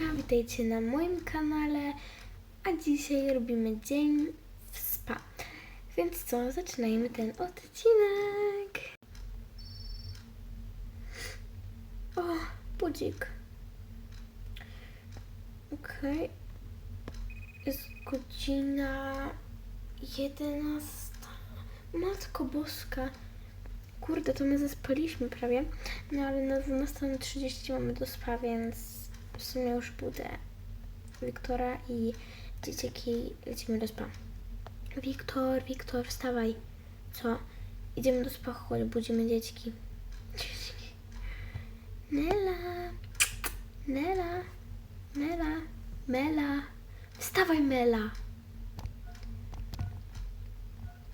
Witajcie na moim kanale, a dzisiaj robimy dzień w spa. Więc co, zaczynajmy ten odcinek. O, budzik. Okej. Jest godzina 11. Matko Boska. Kurde, to my zaspaliśmy prawie. No ale na 12.30 mamy do spa, więc w sumie już budę Wiktora i dzieciaki lecimy do spa. Wiktor, Wiktor, wstawaj. Co? Idziemy do spa, chodź, budzimy. Dzieciaki. Nela, Nela, Mela, Mela. Wstawaj, Mela.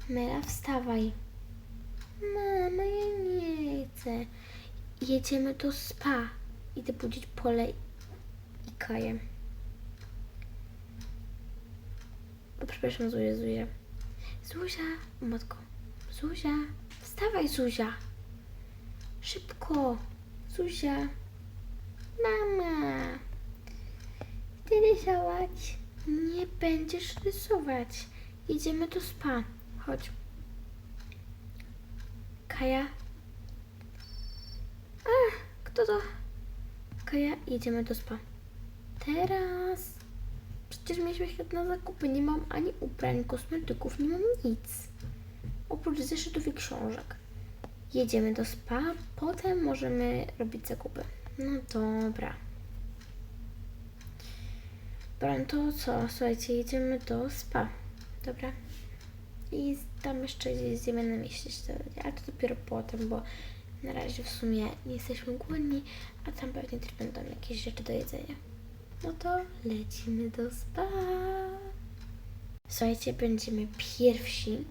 Mela, wstawaj. Mama, ja nie chcę. Jedziemy do spa. Idę budzić Pole i Kaję. O, przepraszam, Zuzia, Zuzia. Zuzia, matko. Zuzia, wstawaj, Zuzia. Szybko. Zuzia. Mama. Ty rysować. Nie będziesz rysować. Jedziemy do spa. Chodź. Kaja. A, kto to? Kaja, jedziemy do spa. Teraz. Przecież mieliśmy świat na zakupy. Nie mam ani ubrań, kosmetyków, nie mam nic. Oprócz zeszytów i książek. Jedziemy do spa, potem możemy robić zakupy. No dobra. Dobra, no to co? Słuchajcie, jedziemy do spa. Dobra. I tam jeszcze gdzieś zjemy na mieście, ale to dopiero potem, bo na razie w sumie nie jesteśmy głodni, a tam pewnie też będą jakieś rzeczy do jedzenia. No to lecimy do spa. Słuchajcie, będziemy pierwsi,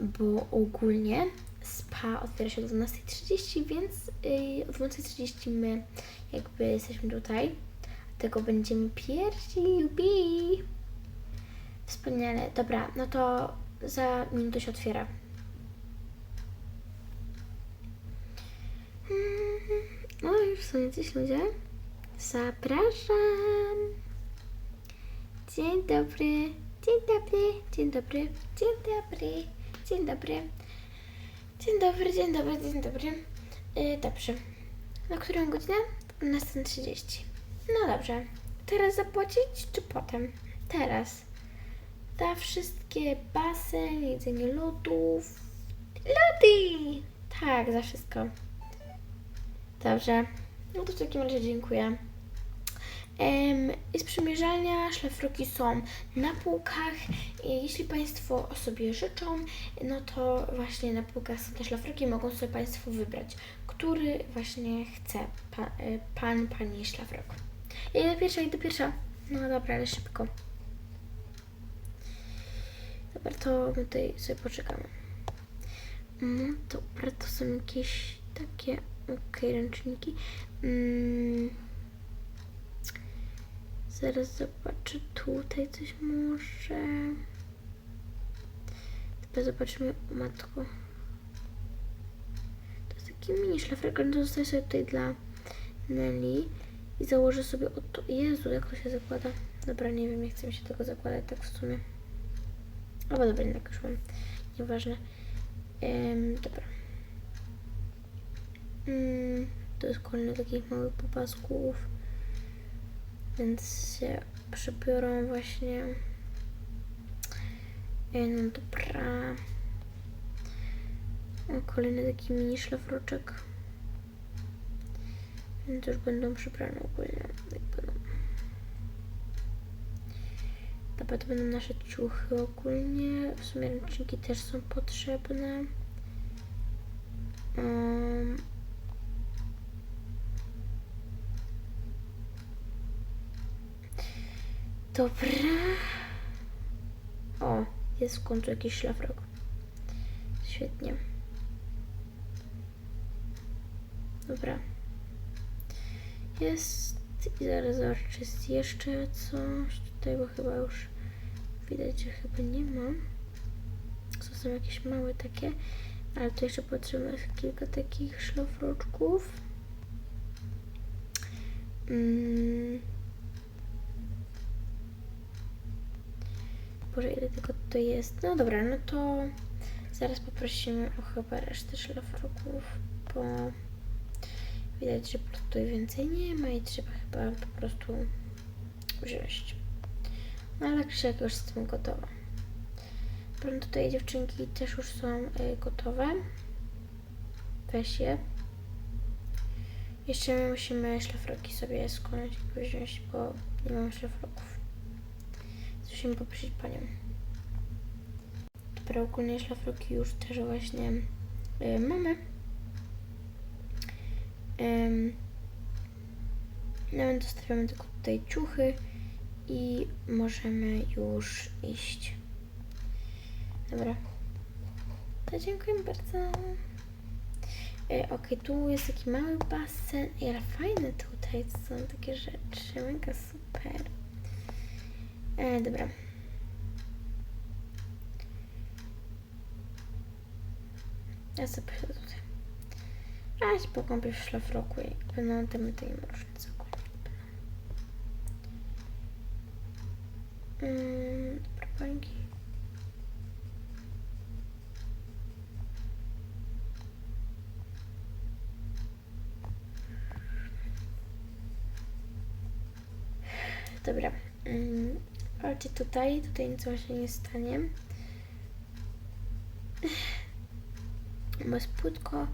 bo ogólnie spa otwiera się o 12.30, więc yy, o 12.30 my jakby jesteśmy tutaj. Dlatego będziemy pierwsi, jubi! Wspaniale. Dobra, no to za minutę się otwiera. O, już są jacyś ludzie. Zapraszam. Dzień dobry, dzień dobry, dzień dobry, dzień dobry, dzień dobry. Dzień dobry, dzień dobry, dzień dobry. Yy, dobrze. Na którą godzinę? 12.30. No dobrze. Teraz zapłacić czy potem? Teraz. Za wszystkie basen, jedzenie lodów. Lody! Tak, za wszystko. Dobrze. No to w takim razie dziękuję. Em, jest przymierzalnia, szlafroki są na półkach. I Jeśli Państwo sobie życzą, no to właśnie na półkach są te szlafroki, mogą sobie Państwo wybrać, który właśnie chce e, Pan, Pani szlafrok. Ja idę pierwsza, idę pierwsza. No dobra, ale szybko. Dobra, to my tutaj sobie poczekamy. No dobra, to są jakieś takie, okej, ręczniki. Mm. Zaraz zobaczę tutaj coś może. Teraz zobaczymy, o matko. To jest taki mini szlafrok, ale to zostaje sobie tutaj dla Nelly. I założę sobie o to. Jezu, jak to się zakłada. Dobra, nie wiem, nie chcę mi się tego zakładać tak w sumie. Albo dobra, jednak już mam. Nieważne. Ym, dobra. Mm, to jest kolejny takich małych popasków. Więc się przebiorą właśnie. Ej, no dobra. O, kolejny taki mini szlafroczek. Więc już będą przebrane ogólnie. Dobra, to będą nasze ciuchy ogólnie. W sumie ręczniki też są potrzebne. Um, dobra. O, jest w końcu jakiś szlafrok. Świetnie. Dobra. Jest i zaraz zobaczę, czy jest jeszcze coś tutaj, bo chyba już widać, że chyba nie ma. To są jakieś małe takie, ale tu jeszcze potrzebne jest kilka takich szlafroczków. Mm. Boże, ile tego tutaj jest. No dobra, no to zaraz poprosimy o chyba resztę szlafroków, bo widać, że tutaj więcej nie ma i trzeba chyba po prostu wziąć. No ale jak już jestem gotowa. Prawda, tutaj dziewczynki też już są y, gotowe. Weź je. Jeszcze my musimy szlafroki sobie i wziąć, bo nie mam szlafroków. Musimy poprosić panią. Dobra, ogólnie szlafroki już też właśnie y, mamy. Ym, nawet zostawiamy tylko tutaj ciuchy i możemy już iść. Dobra. To dziękuję bardzo. E, Okej, tu jest taki mały basen. Ale fajne tutaj są takie rzeczy. Mega super. E, dobra. Ja sobie przyjdę tutaj. A się pokąpię w szlafroku i nie ma różnicy ogólnie. Mm, dobra. Dobra. Mm, chodźcie tutaj, tutaj nic właśnie nie stanie. Bo jest płytko,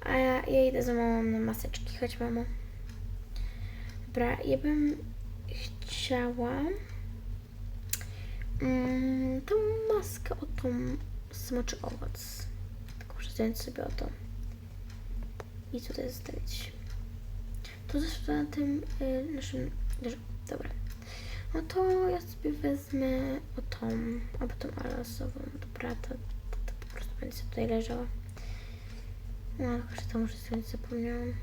a ja, ja idę za mamą na maseczki. Chodź mamo. Dobra, ja bym chciała mm, tą maskę o tą smoczy owoc. Tylko muszę zdjąć sobie o to. I tutaj zostawić. To zresztą na tym y, naszym... Dobra. No to ja sobie wezmę o tą, albo tą alasową. Dobra, to, to, to po prostu będzie tutaj leżała. No, że to muszę zdjąć, zapomniałam.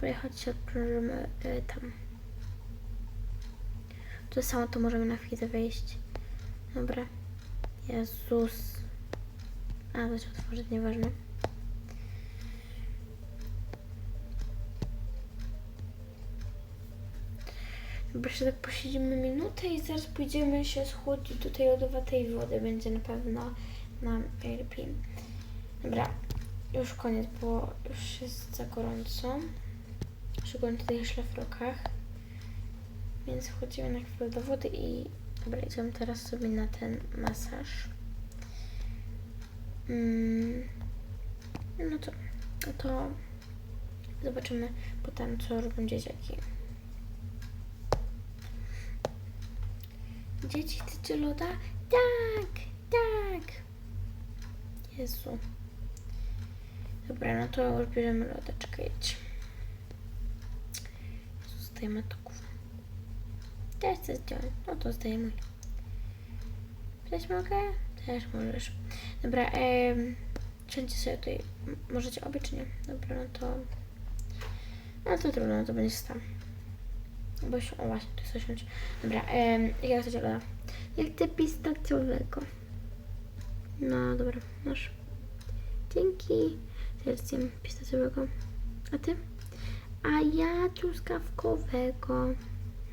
Dobra, chodźcie, odprężymy y, tam. To samo to możemy na chwilę wejść. Dobra. Jezus. A, to trzeba otworzyć, nieważne. Dobra, jeszcze tak posiedzimy minutę i zaraz pójdziemy się schłodzić do tej lodowatej wody. Będzie na pewno nam najlepiej. Dobra, już koniec, bo już jest za gorąco. Szczególnie tutaj w szlafrokach. Więc wchodzimy na chwilę do wody i dobra, idziemy teraz sobie na ten masaż. Mm. No to, to zobaczymy potem, co robią dzieciaki. Dzieci, chcecie loda? Tak, tak. Jezu. Dobra, no to już bierzemy jedź. Jezu, zdajemy to gówno. Też chcę zdjąć. No to zdajemy. Też mogę? Też możesz. Dobra, em, siądźcie sobie tutaj. Możecie obie czy nie? Dobra, no to... No to trudno, no to będzie tam. Bo się, o właśnie, tu chcę siąść. Dobra, em, jakiego chcecie loda? Ja chcę pistacjowego. No dobra, masz. Dzięki. Zjem pistacjowego. A ty? A ja truskawkowego.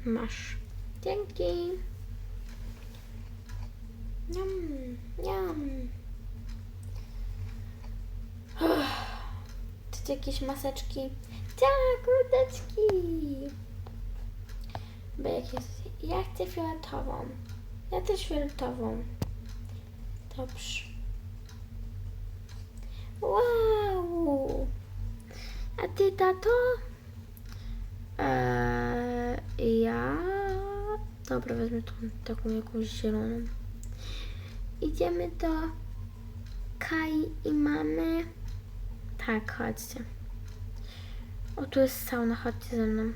Masz. Dzięki. Niam, niam. Chcecie jakieś maseczki? Tak, ludeczki. Bo jak jest, ja chcę fioletową. Ja też fioletową. Dobrze. Wow. A ty, tato? Eee, ja... Dobra, wezmę tą taką jakąś zieloną. Idziemy do Kai i mamy. Tak, chodźcie. O, tu jest sauna, chodźcie ze mną.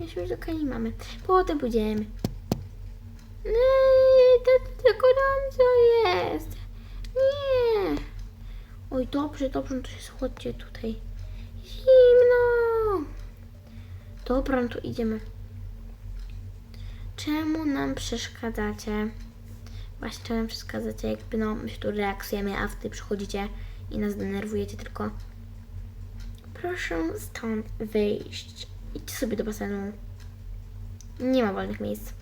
Iść do Kai i mamy. Potem pójdziemy. Nie, to, to gorąco jest. Nie. Oj, dobrze, dobrze, no to się schodźcie tutaj. Zimno. Dobra, no to idziemy. Czemu nam przeszkadzacie? Właśnie czemu nam przeszkadzacie? Jakby no, my się tu relaksujemy, a wy przychodzicie i nas denerwujecie tylko. Proszę stąd wyjść. Idźcie sobie do basenu. Nie ma wolnych miejsc.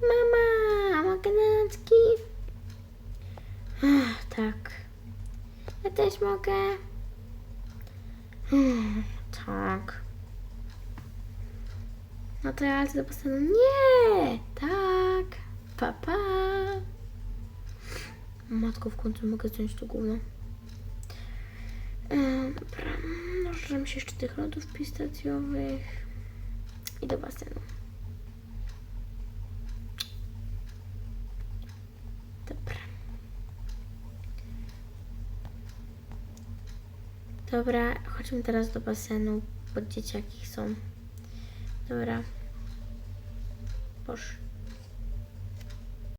Mama, mogę na nocki? Ach, tak. Ja też mogę. Tak. No to ja do basenu. Nie! Tak. Pa, pa. Matko, w końcu mogę zdjąć to gówno. Ym, Dobra, nażrem się jeszcze tych lodów pistacjowych i do basenu. Dobra. Dobra, chodźmy teraz do basenu, bo dzieciaki są. Dobra. Boż.